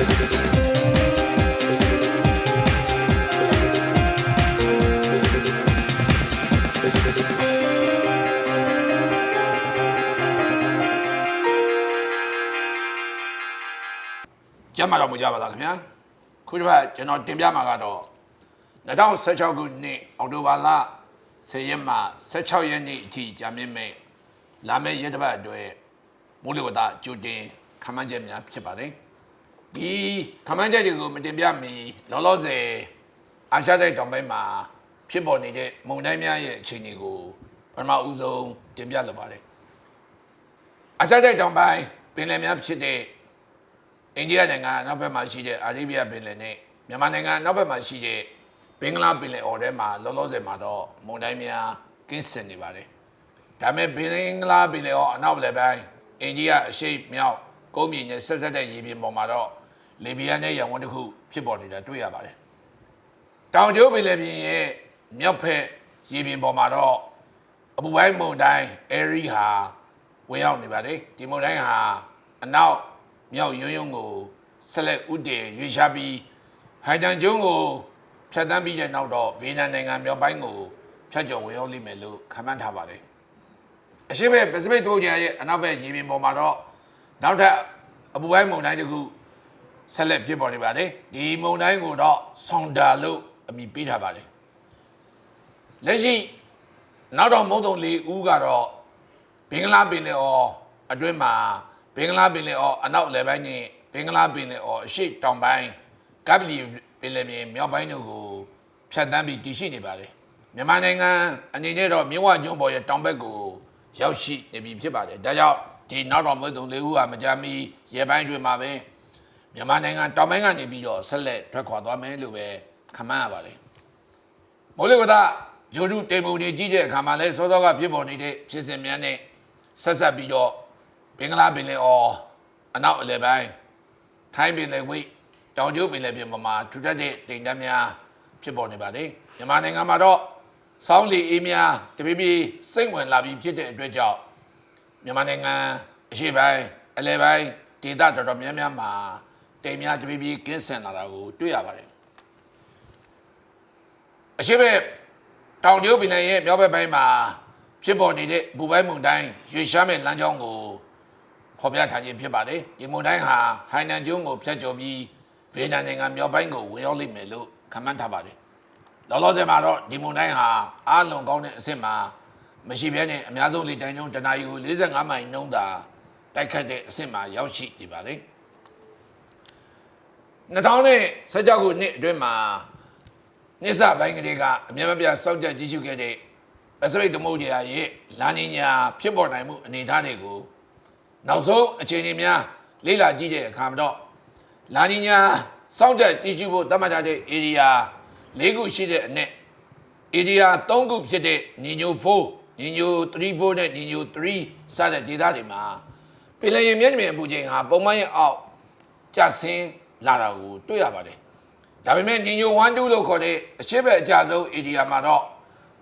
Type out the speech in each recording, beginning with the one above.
ကျမ်းမာတော်မူကြပါလားခင်ဗျာခုတစ်ပတ်ကျွန်တော်တင်ပြမှာကတော့2016ခုနှစ်အောက်တိုဘာလ10ရက်မှ16ရက်နေ့အထိကြာမြင့်မဲ့လာမယ့်ရက်တစ်ပတ်အတွက်မိုးလေဝသကြိုတင်ခန့်မှန်းချက်များဖြစ်ပါတယ် ဒီခန့်မှန်းချက်တွေကိုမတင်ပြမီလောလောဆယ်အာရှတိုက်တောင်ပိုင်းမှာဖြစ်ပေါ်နေတဲ့မုန်တိုင်းများရဲ့အခြေအနေကိုပထမဦးဆုံးတင်ပြလိုပါတယ်အာရှတိုက်တောင်ပိုင်းပင်လယ်များဖြစ်တဲ့အိန္ဒိယနိုင်ငံအနောက်ဘက်မှာရှိတဲ့အာရေဗျပင်လယ်နဲ့မြန်မာနိုင်ငံအနောက်ဘက်မှာရှိတဲ့ဘင်္ဂလားပင်လယ်အော်ထဲမှာလောလောဆယ်မှာတော့မုန်တိုင်းများကင်းစင်နေပါတယ်။ဒါပေမဲ့ဘင်္ဂလားပင်လယ်အော်အနောက်လည်းပိုင်းအိန္ဒိယအရှေ့မြောက်ကုန်းမြေနဲ့ဆက်ဆက်တဲ့ရေပြင်ပေါ်မှာတော့ လီဘီယာနဲ့ရန်ကုန်တစ်ခုဖြစ်ပေါ်နေတာတွေ့ရပါတယ်။တောင်ကျိုးပင်လယ်ပြင်ရဲ့မြောက်ဘက်ရေပြင်ပေါ်မှာတော့အပူပိုင်းမုန်တိုင်းအဲရီဟာဝင်ရောက်နေပါတယ်။ဒီမုန်တိုင်းဟာအနောက်မြောက်ရုံရုံကိုဆက်လက်ဥတည်ရွေးရှားပြီးဟိုင်တန်ကျုံးကိုဖြတ်တန်းပြီးတဲ့နောက်တော့ဗီယက်နမ်နိုင်ငံမြောက်ပိုင်းကိုဖြတ်ကျော်ဝင်ရောက်လိမ့်မယ်လို့ခန့်မှန်းထားပါတယ်။အရှိဘက်ပစိဖိတ်သမုဒ္ဒရာရဲ့အနောက်ဘက်ရေပြင်ပေါ်မှာတော့နောက်ထပ်အပူပိုင်းမုန်တိုင်းတစ်ခု ဆက်လက်ဖြစ်ပေါ်နေပါတယ်။ဒီမုန်တိုင်းကိုတော့ဆောင်းဒါလို့အမည်ပေးထားပါတယ်။လက်ရှိနောက်တော့မုတ်တုံလေးဦးကတော့ဘင်္ဂလားပင်လယ်အော်အတွင်းမှာဘင်္ဂလားပင်လယ်အော်အနောက်လယ်ပိုင်းနဲ့ဘင်္ဂလားပင်လယ်အော်အရှေ့တောင်ပိုင်းကပလီပင်လယ်ပြင်မြောက်ပိုင်းတို့ကိုဖြတ်တန်းပြီးတည်ရှိနေပါတယ်မြန်မာနိုင်ငံအနေနဲ့တော့မြဝကျွန်းပေါ်ရဲ့တောင်ဘက်ကိုရောက်ရှိနေပြီဖြစ်ပါတယ်ဒါကြောင့်ဒီနောက်တော်မွေးတုံလေးဦးဟာမကြမီရေပိုင်းတွင်မှာပဲ မြန်မာနိုင်ငံတောင်ပိုင်းကနေပြီးတော့ဆက်လက်ထွက်ခွာသွားမယ်လို့ပဲခန့်မှန်းရပါတယ်မိုးလေဝသဂျိုဒုတေမုန်တွေကြီးတဲ့အခါမှာလဲစောစောကဖြစ်ပေါ်နေတဲ့ဖြစ်စဉ်များနဲ့ဆက်ဆက်ပြီးတော့ဘင်္ဂလားပင်လယ်အော်အနောက်အလယ်ပိုင်းထိုင်းပင်လယ်ကွေ့တောင်ကျိုးပင်လယ်ပြင်ပေါ်မှာထူထပ်တဲ့တိမ်တန်းများဖြစ်ပေါ်နေပါတယ်မြန်မာနိုင်ငံမှာတော့စောင်းလီအေးများတပိပိစိတ်ဝင်လာပြီးဖြစ်တဲ့အတွက်ကြောင့်မြန်မာနိုင်ငံအရှေ့ပိုင်းအလယ်ပိုင်းဒေသတော်တော်များများမှာ တိမ်များတပိပိကင်းစင်လာတာကိုတွေ့ရပါတယ်အရှိဘက်တောင်ကျိုးပင်လယ်ရဲ့မြောက်ဘက်ပိုင်းမှာဖြစ်ပေါ်နေတဲ့ဘူပိုင်းမုန်တိုင်းရွေရှားမဲ့လမ်းကြောင်းကိုဖော်ပြထားခြင်းဖြစ်ပါတယ်ဒီမုန်တိုင်းဟာဟိုင်နန်ကျွန်းကိုဖျက်ကျော်ပြီးဗီယက်နမ်နိုင်ငံမြောက်ပိုင်းကိုဝင်ရောက်လိမ့်မယ်လို့ခန့်မှန်းထားပါတယ်လောလောဆယ်မှာတော့ဒီမုန်တိုင်းဟာအားလုံးကောင်းတဲ့အဆင့်မှာမရှိဘဲနဲ့အများဆုံးလေတိုင်းကျုံတနအီကို45မိုင်နှုန်းသာတိုက်ခတ်တဲ့အဆင့်မှာရောက်ရှိနေပါတယ် 2016ခုနှစ်အတွင်းမှာနိစ္စပိုင်းကလေးကအမြဲမပြတ်စောင့်ကြကြည့်ရှုခဲ့တဲ့ပစိဖိတ်သမုဒ္ဒရာရဲ့လာနီညာဖြစ်ပေါ်နိုင်မှုအနေအထားတွေကိုနောက်ဆုံးအခြေအနေများလေ့လာကြည့်တဲ့အခါမှာတော့လာနီညာစောင့်ကြကြည့်ရှုဖို့သတ်မှတ်ထားတဲ့ area ၄ခုရှိတဲ့အနက် area ၃ခုဖြစ်တဲ့ညီညို4ညီညို3 4နဲ့ညီညို3စတဲ့ဒေသတွေမှာပင်လယ်ရေမျက်နှာပြင်အပူချိန်ဟာပုံမှန်ရဲ့အောက်ကျဆင်း လာတာကိုတွေ့ရပါတယ်ဒါပေမဲ့ညီညို1 2လို့ခေါ်တဲ့အရှိဘက်အကြဆုံး area မှာတော့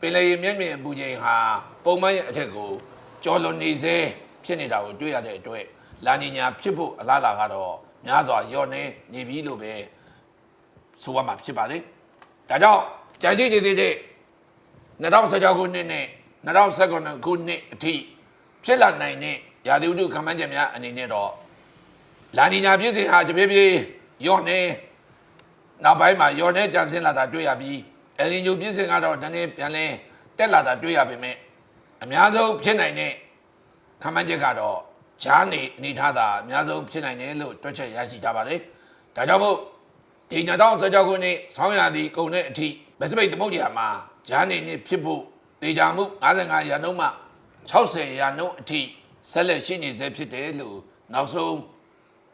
ပင်လယ်ရေမျက်မြင်အပူချိန်ဟာပုံမှန်ရဲ့အထက်ကိုကျော်လွန်နေစေဖြစ်နေတာကိုတွေ့ရတဲ့အတွက်လာနီညာဖြစ်ဖို့အလားအလာကတော့များစွာလျော့နေနေပြီလို့ပဲဆိုရမှာဖြစ်ပါလေ။ဒါကြောင့်ကြံရှိနေသေးတဲ့2016ခုနှစ်နဲ့2019ခုနှစ်အထိဖြစ်လာနိုင်တဲ့ရာသီဥတုခန့်မှန်းချက်များအနေနဲ့တော့လာနီညာဖြစ်စဉ်ဟာတပြေးပြေး လျော့နေနောက်ပိုင်းမှာယော်နဲ့ကြံစင်းလာတာတွေ့ရပြီးအလင်ဂျူပြည့်စင်ကတော့တနေ့ပြန်လဲတက်လာတာတွေ့ရပေမဲ့အများဆုံးဖြစ်နိုင်တဲ့ခမန်းချက်ကတော့ဂျားနေအနေထားတာအများဆုံးဖြစ်နိုင်တယ်လို့တွက်ချက်ရရှိကြပါတယ်။ဒါကြောင့်မို့ဒီ2016ခုနှစ်ဆောင်းရာသီကုန်တဲ့အထိပစိဖိတ်သမုဒ္ဒရာမှာဂျားနေနဲ့ဖြစ်ဖို့ဒေတာမှု55ရာနှုန်းမှ60ရာနှုန်းအထိဆက်လက်ရှိနေဆဲဖြစ်တယ်လို့နောက်ဆုံး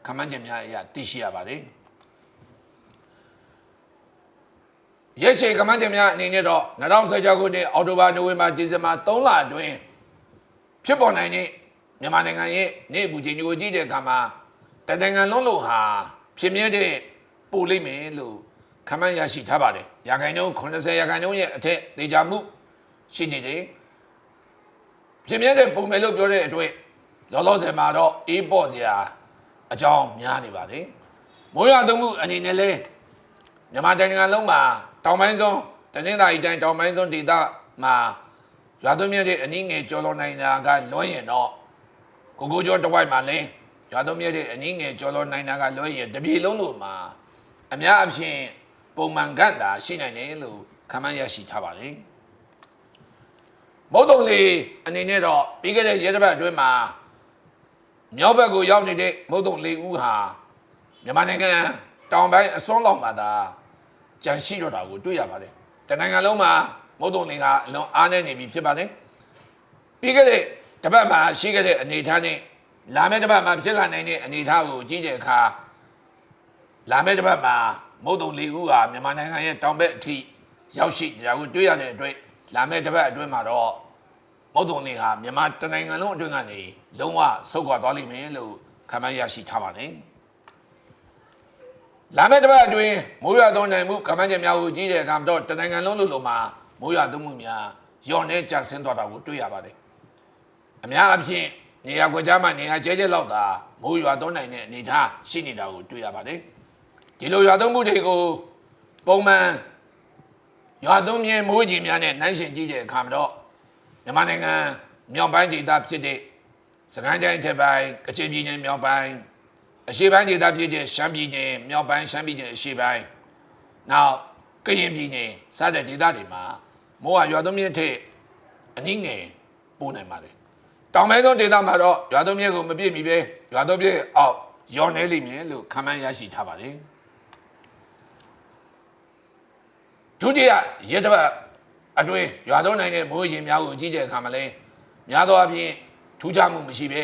ခမန်းချက်များအရသိရှိရပါတယ်။ရက်ချိန်ကမန်းချက်များအနေနဲ့တော့2016ခုနှစ်အောက်တိုဘာနိုဝင်ဘာဒီဇင်ဘာ3လအတွင်းဖြစ်ပေါ်နိုင်တဲ့မြန်မာနိုင်ငံရဲ့နေပူချိန်ကိုကြည့်တဲ့အခါမှာတန်တန်ငံလုံးလို့ဟာဖြစ်မြဲတဲ့ပို့လိမ့်မယ်လို့ခန့်မှန်းရရှိထားပါတယ်။ရာခိုင်နှုန်း80ရာခိုင်နှုန်းရဲ့အထက်ဒေတာမှုရှိနေတယ်။ဖြစ်မြဲတဲ့ပုံမယ်လို့ပြောတဲ့အတွက်လောလောဆယ်မှာတော့အေးပေါ့စရာ အကြောင်းများနေပါတယ်။မိုးရွာသွန်းမှုအနေနဲ့လဲမြန်မာနိုင်ငံလုံးမှာတောင်ပိုင်းဆုံးတနင်္သာရီတိုင်းတောင်ပိုင်းဆုံးဒေသမှာရွာသွန်းမြစ်တဲ့အနည်းငယ်ကျော်လွန်နိုင်တာကလွှဲရင်တော့ကိုကိုကျော်တစ်ဝိုက်မှာလဲရွာသွန်းမြစ်တဲ့အနည်းငယ်ကျော်လွန်နိုင်တာကလွှဲရင်တပြည်လုံးလို့မှာအများအပြားပုံမှန်ကတ်တာရှိနိုင်တယ်လို့ခန့်မှန်းရရှိထားပါတယ်မုတ်တုံလေးအနေနဲ့တော့ပြီးခဲ့တဲ့ရဲတစ်ပတ်အတွင်းမှာ မြောက်ဘက်ကိုရောက်နေတဲ့မုတ်တုံလေးဦးဟာမြန်မာနိုင်ငံတောင်ပိုင်းအစွန်းလောက်မှာသာကြန့်ရှိတော့တာကိုတွေ့ရပါတယ်။တနိုင်ငံလုံးမှာမုတ်တုံလေးကအလွန်အားနည်းနေပြီဖြစ်ပါတယ်။ပြီးခဲ့တဲ့တစ်ပတ်မှာရှိခဲ့တဲ့အနေအထားနဲ့လာမယ့်တစ်ပတ်မှာဖြစ်လာနိုင်တဲ့အနေအထားကိုကြည့်တဲ့အခါလာမယ့်တစ်ပတ်မှာမုတ်တုံလေးဦးဟာမြန်မာနိုင်ငံရဲ့တောင်ဘက်အထိရောက်ရှိနေတာကိုတွေ့ရတဲ့အတွက်လာမယ့်တစ်ပတ်အတွင်းမှာတော့ မုတ်တုံလေးဟာမြန်မာတနိုင်ငံလုံးအတွင်းကနေလုံးဝဆုတ်ခွာသွားလိမ့်မယ်လို့ခန့်မှန်းရရှိထားပါတယ်။လာမယ့်တစ်ပတ်အတွင်းမိုးရွာသွန်းနိုင်မှုခန့်မှန်းချက်များကိုကြည့်တဲ့အခါမှာတော့တနိုင်ငံလုံးလို့လို့မှာမိုးရွာသွန်းမှုများညော့နေကျဆင်းသွားတာကိုတွေ့ရပါတယ်။အများအပြားနေရာကွက်ကြားမှာနေရာကျဲကျဲလောက်သာမိုးရွာသွန်းနိုင်တဲ့အနေအထားရှိနေတာကိုတွေ့ရပါတယ်။ဒီလိုရွာသွန်းမှုတွေကိုပုံမှန်ရွာသွန်းမြဲမိုးကြီးများနဲ့နှိုင်းယှဉ်ကြည့်တဲ့အခါမှာတော့ မြန်မာနိုင်ငံမြောက်ပိုင်းဒေသဖြစ်တဲ့စကိုင်းတိုင်းထက်ပိုင်းကချင်ပြည်နယ်မြောက်ပိုင်းအရှေ့ပိုင်းဒေသဖြစ်တဲ့ရှမ်းပြည်နယ်မြောက်ပိုင်းရှမ်းပြည်နယ်အရှေ့ပိုင်းနောက်ကရင်ပြည်နယ်စတဲ့ဒေသတွေမှာမိုးကရွာသွန်းမြင့်ထက်အနည်းငယ်ပိုနိုင်ပါတယ်တောင်ပိုင်းသောဒေသမှာတော့ရွာသွန်းမြင့်ကိုမပြည့်မီပဲရွာသွန်းမြင့်အောက်ရောနေလိမ့်မယ်လို့ခန့်မှန်းရရှိထားပါတယ်ဒုတိယရဲတစ်ပတ် အတွင်းရွာသွန်းနိုင်တဲ့မိုးရင်များကိုကြည့်တဲ့အခါမှာလဲများသောအားဖြင့်ထူးခြားမှုမရှိပဲ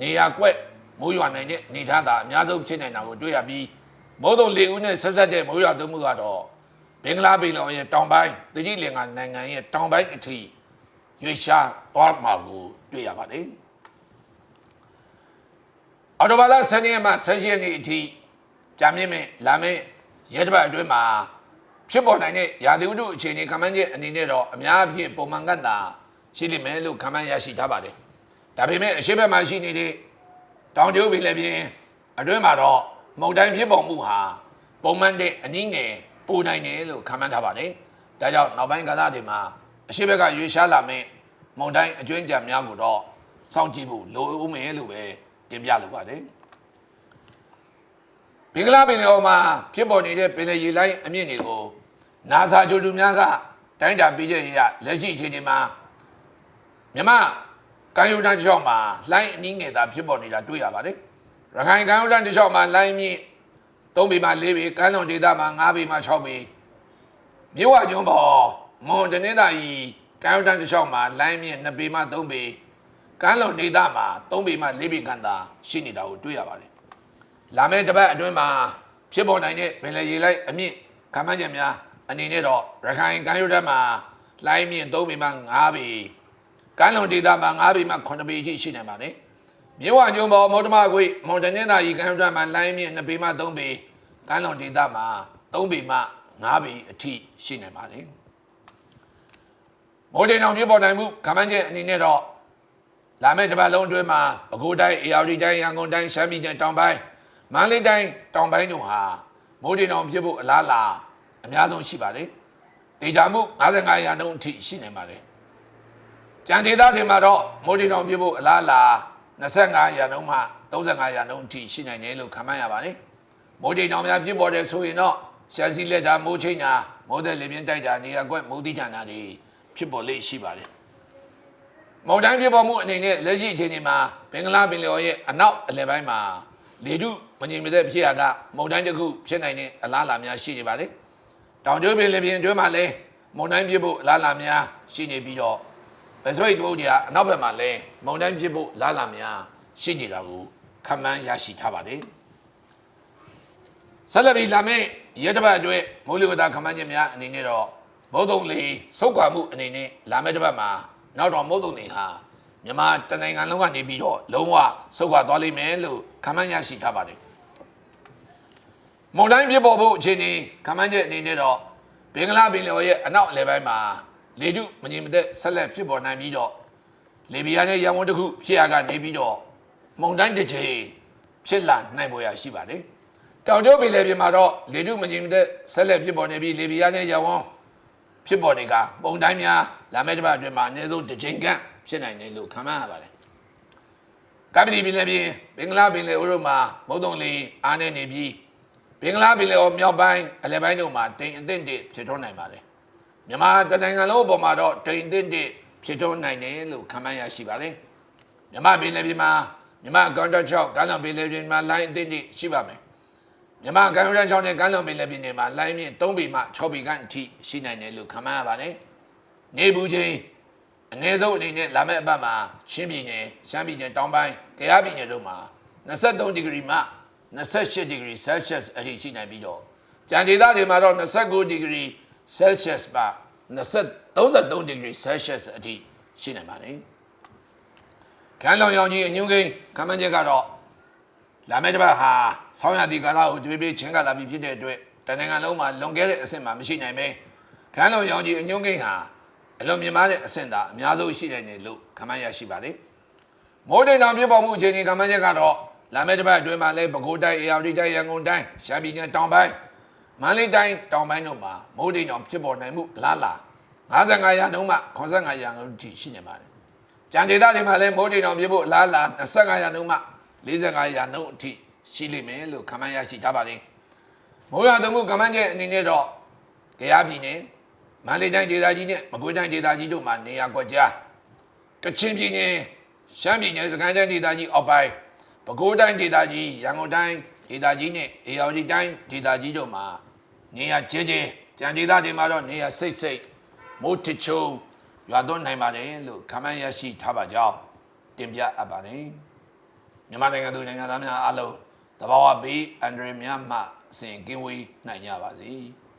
နေရာကွက်မိုးရွာနိုင်တဲ့အနေထားသာအများဆုံးဖြစ်နိုင်တာကိုတွေ့ရပြီးမိုးတုံလေဦးနဲ့ဆက်ဆက်တဲ့မိုးရွာသွန်းမှုကတော့ဘင်္ဂလားပင်လယ်ရဲ့တောင်ပိုင်းသတိလင်္ကာနိုင်ငံရဲ့တောင်ပိုင်းအထိရွေ့ရှားသွားမှာကိုတွေ့ရပါတယ်အော်တိုဘာလ10ရက်မှ16ရက်နေ့အထိကြာမြင့်မဲ့လာမယ့်ရဲတစ်ပတ်အတွင်းမှာ ဖြစ်ပေါ်နိုင်တဲ့ရာသီဥတုအခြေအနေခန့်မှန်းချက်အနေနဲ့တော့အများအပြားပုံမှန်ကတာရှိလိမ့်မယ်လို့ခန့်မှန်းရရှိထားပါတယ်။ဒါပေမဲ့အရှိဘက်မှာရှိနေတဲ့တောင်ကျိုးပင်လည်းပြင်အတွင်းမှာတော့မုန်တိုင်းဖြစ်ပေါ်မှုဟာပုံမှန်တဲ့အနည်းငယ်ပိုနိုင်တယ်လို့ခန့်မှန်းထားပါတယ်။ဒါကြောင့်နောက်ပိုင်းကာလတွေမှာအရှိဘက်ကရွေးရှားလာမယ့်မုန်တိုင်းအကျွင်းကြံများကိုတော့စောင့်ကြည့်ဖို့လိုဦးမယ်လို့ပဲတင်ပြလိုပါတယ်။ဘင်္ဂလားပင်လယ်အော်မှာဖြစ်ပေါ်နေတဲ့ပင်လယ်ရေလိုင်းအမြင့်တွေကို နာဆာဂျိုတူများကတိုင်းတာပေးချက်ရလက်ရှိအခြေအနေမှာမြမကန်ယူတန်တစ်လျှောက်မှာလိုင်းအနည်းငယ်သာဖြစ်ပေါ်နေတာတွေ့ရပါတယ်။ရခိုင်ကန်ယူတန်တစ်လျှောက်မှာလိုင်းမြင့်3ပေမှ4ပေကမ်းလွန်ဒေသမှာ5ပေမှ6ပေမြဝကျွန်းပေါ်မွန်တနင်္သာရီကန်ယူတန်တစ်လျှောက်မှာလိုင်းမြင့်2ပေမှ3ပေကမ်းလွန်ဒေသမှာ3ပေမှ4ပေခန့်သာရှိနေတာကိုတွေ့ရပါတယ်။လာမယ့်တစ်ပတ်အတွင်းမှာဖြစ်ပေါ်နိုင်တဲ့ပင်လယ်ရေလိုက်အမြင့်ခံမှန်းချက်များ အနေနဲ့တော့ရခိုင်ကမ်းရိုးတန်းမှာလိုင်းမြင့်3ပေမှ5ပေကမ်းလွန်ဒေသမှာ5ပေမှ9ပေအထိရှိနေပါတယ်။မြေဝကျုံပေါ်မော်တမခွေမော်တနင်္သာရီကမ်းရိုးတန်းမှာလိုင်းမြင့်2ပေမှ3ပေကမ်းလွန်ဒေသမှာ3ပေမှ5ပေအထိရှိနေပါတယ်။မော်ဒန်အောင်ပြပေါ်နိုင်မှုခံမှန်းချက်အနေနဲ့တော့လာမယ့်တစ်ပတ်လုံးအတွင်းမှာပဲခူးတိုင်းအေရဝတီတိုင်းရန်ကုန်တိုင်းရှမ်းပြည်နယ်တောင်ပိုင်းမန္တလေးတိုင်းတောင်ပိုင်းတို့ဟာမိုးတင်အောင်ဖြစ်ဖို့အလားအလာ အများဆုံးရှိပါတယ်။ဒေတာမှု55ရာနှုန်းအထိရှိနေပါတယ်။ကြံဒေသတွေမှာတော့မိုးတင်အောင်ဖြစ်ဖို့အလားအလာ25ရာနှုန်းမှ35ရာနှုန်းအထိရှိနိုင်တယ်လို့ခန့်မှန်းရပါတယ်။မိုးတင်အောင်များဖြစ်ပေါ်တဲ့ဆိုရင်တော့ရှာစီလက်တာမိုးချိန်တာမိုးတဲ့လေပြင်းတိုက်တာနေရာကွက်မိုးတိဌာနတွေဖြစ်ပေါ်လေ့ရှိပါတယ်။မုန်တိုင်းပြပေါ်မှုအနေနဲ့လက်ရှိအခြေအနေမှာဘင်္ဂလားပင်လယ်အော်ရဲ့အနောက်အလယ်ပိုင်းမှာလေတုမငြိမ်မသက်ဖြစ်ရကမုန်တိုင်းတစ်ခုဖြစ်နိုင်တဲ့အလားအလာများရှိနေပါတယ်။ တောင်ကျိုးပင်လယ်ပြင်အတွင်းမှာလည်းမုန်တိုင်းပြဖို့အလားအလာများရှိနေပြီးတော့ပစိဖိတ်သမုဒ္ဒရာအနောက်ဘက်မှာလည်းမုန်တိုင်းပြဖို့အလားအလာများရှိနေတာကိုခန့်မှန်းရရှိထားပါတယ်။ဆက်လက်ပြီးလာမယ့်ရက်တစ်ပတ်အတွက်မိုးလေဝသခန့်မှန်းချက်များအနေနဲ့တော့မုတ်တုံလေစုတ်ခွာမှုအနေနဲ့လာမယ့်တစ်ပတ်မှာနောက်တော့မုတ်တုံတွေဟာမြန်မာတနိုင်ငံလုံးကနေပြီးတော့လုံးဝဆုတ်ခွာသွားလိမ့်မယ်လို့ခန့်မှန်းရရှိထားပါတယ်။ မုန်တိုင်းပြပေါ်ဖို့အခြေအနေခန့်မှန်းချက်အနေနဲ့တော့ဘင်္ဂလားပင်လယ်အော်ရဲ့အနောက်အလယ်ပိုင်းမှာလေတုမငြိမ်မသက်ဆက်လက်ဖြစ်ပေါ်နိုင်ပြီးတော့လေဘီယာရဲ့ရန်ကုန်တစ်ခုဖြစ်ရကနေပြီးတော့မုန်တိုင်းတစ်ချိန်ဖြစ်လာနိုင်ပေါ်ရရှိပါတယ်။တောင်ကျိုးပင်လယ်ပြင်မှာတော့လေထုမငြိမ်တဲ့ဆက်လက်ဖြစ်ပေါ်နေပြီးလေပြင်းရဲ့ရဝန်းဖြစ်ပေါ်တွေကပုံတိုင်းများလာမယ့်တစ်ပတ်အတွင်းမှာအနည်းဆုံးတစ်ချိန်ခန့်ဖြစ်နိုင်တယ်လို့ခန့်မှန်းရပါတယ်။ကပ္ပတိပင်လယ်ပြင်ဘင်္ဂလားပင်လယ်ဥရုမှာမုတ်တုံလေအားနေနေပြီး ဘင်္ဂလားပင်လယ်အော်မြောက်ပိုင်းအလယ်ပိုင်းတို့မှာတိမ်အသင့်တစ်ဖြစ်ထွန်းနိုင်ပါတယ်။မြန်မာတိုင်းနိုင်ငံလုံးအပေါ်မှာတော့တိမ်အသင့်တစ်ဖြစ်ထွန်းနိုင်တယ်လို့ခန့်မှန်းရရှိပါတယ်။မြမပင်လယ်ပြင်မှာမြမကောင်တော့6ကမ်းလွန်ပင်လယ်ပြင်မှာလိုင်းအသင့်တိရှိပါမယ်မြမကမ်းလွန်6နဲ့ကမ်းလွန်ပင်လယ်ပြင်တွေမှာလိုင်းမြင့်3ပေမှ6ပေခန့်အထိရှိနိုင်တယ်လို့ခန့်မှန်းရပါတယ်နေဘူးချင်းအနည်းဆုံးအနေနဲ့လာမယ့်အပတ်မှာရှမ်းပြည်နယ်ရှမ်းပြည်နယ်တောင်ပိုင်းကယားပြည်နယ်တို့မှာ23ဒီဂရီမှ 28ဒီဂရီ Celsius အထိရှိနိုင်ပြီးတော့ကြံဒေသတွေမှာတော့29ဒီဂရီ Celsius မှ33ဒီဂရီ Celsius အထိရှိနိုင်ပါတယ်ကမ်းလွန်ရောင်ကြီးအညွန့်ကိန်းကမ္ဘာချက်ကတော့လာမယ့်တစ်ပတ်ဟာဆောင်းရသည့်ကာလကိုတွေ့ပြီးချင်းကလာပြီးဖြစ်တဲ့အတွက်တနင်္ဂနွေလုံးမှာလွန်ခဲ့တဲ့အဆင့်မှာမရှိနိုင်ပဲကမ်းလွန်ရောင်ကြီးအညွန့်ကိန်းဟာအလွန်မြင့်မားတဲ့အဆင့်သာအများဆုံးရှိနိုင်တယ်လို့ခန့်မှန်းရရှိပါတယ်မိုးတိမ်တောင်ပြပေါ်မှုအခြေအနေကမ္ဘာချက်ကတော့ လာမယ့်တစ်ပတ်အတွင်းမှာလည်းပဲခူးတိုင်းအေရဝတီတိုင်းရန်ကုန်တိုင်းရှမ်းပြည်နယ်တောင်ပိုင်းမန္တလေးတိုင်းတောင်ပိုင်းတို့မှာမိုးတိမ်တောင်ဖြစ်ပေါ်နိုင်မှုအလားလာ55ရာနှုန်းမှ85ရာနှုန်းထိရှိနေပါတယ်ကြံဒေသတွေမှာလည်းမိုးတိမ်အောင်ပြဖို့အလားလာ25ရာနှုန်းမှ45ရာနှုန်းအထိရှိလိမ့်မယ်လို့ခန့်မှန်းရရှိထားပါတယ်။မိုးရွာသွန်းမှုကမ္ဘာချက်အနေနဲ့တော့ကြရပြည်နယ်မန္တလေးတိုင်းဒေသကြီးနဲ့မကွေးတိုင်းဒေသကြီးတို့မှာနေရာကွက်ကြားကချင်ပြည်နယ်ရှမ်းပြည်နယ်စကိုင်းတိုင်းဒေသကြီးအောက်ပိုင်း ပဲခူးတိုင်းဒေသကြီးရန်ကုန်တိုင်းဒေသကြီးနဲ့အေရဝတီတိုင်းဒေသကြီးတို့မှာနေရာကျဲကျဲကြံဒေသတွေမှာတော့နေရာစိတ်စိတ်မိုးထချုံရွာသွန်းနိုင်ပါတယ်လို့ခမန်းရရှိထားပါကြောင်းတင်ပြအပ်ပါတယ်မြန်မာနိုင်ငံသူနိုင်ငံသားများအားလုံးတဘာဝဘေးအန္တရာယ်များမှအစဉ်ကင်းဝေးနိုင်ကြပါစေ။